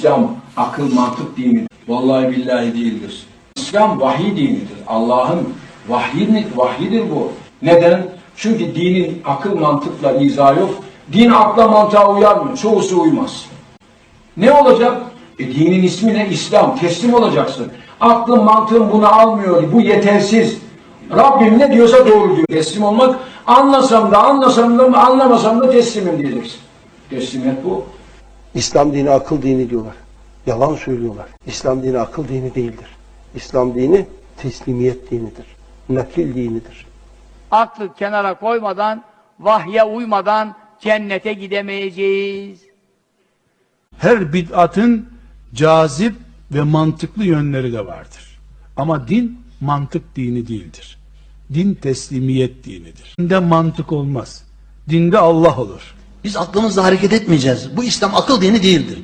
İslam akıl mantık dinidir. Vallahi billahi değildir. İslam vahiy dinidir. Allah'ın vahyi, vahyidir bu. Neden? Çünkü dinin akıl mantıkla izahı yok. Din akla mantığa uyar mı? Çoğusu uymaz. Ne olacak? E, dinin ismi ne? İslam. Teslim olacaksın. Aklın mantığın bunu almıyor. Bu yetersiz. Rabbim ne diyorsa doğru diyor. Teslim olmak anlasam da anlasam da anlamasam da teslimim diyeceksin. Teslimiyet bu. İslam dini akıl dini diyorlar. Yalan söylüyorlar. İslam dini akıl dini değildir. İslam dini teslimiyet dinidir. Nakil dinidir. aklı kenara koymadan, vahye uymadan cennete gidemeyeceğiz. Her bid'atın cazip ve mantıklı yönleri de vardır. Ama din mantık dini değildir. Din teslimiyet dinidir. Dinde mantık olmaz. Dinde Allah olur. Biz aklımızla hareket etmeyeceğiz. Bu İslam akıl dini değildir.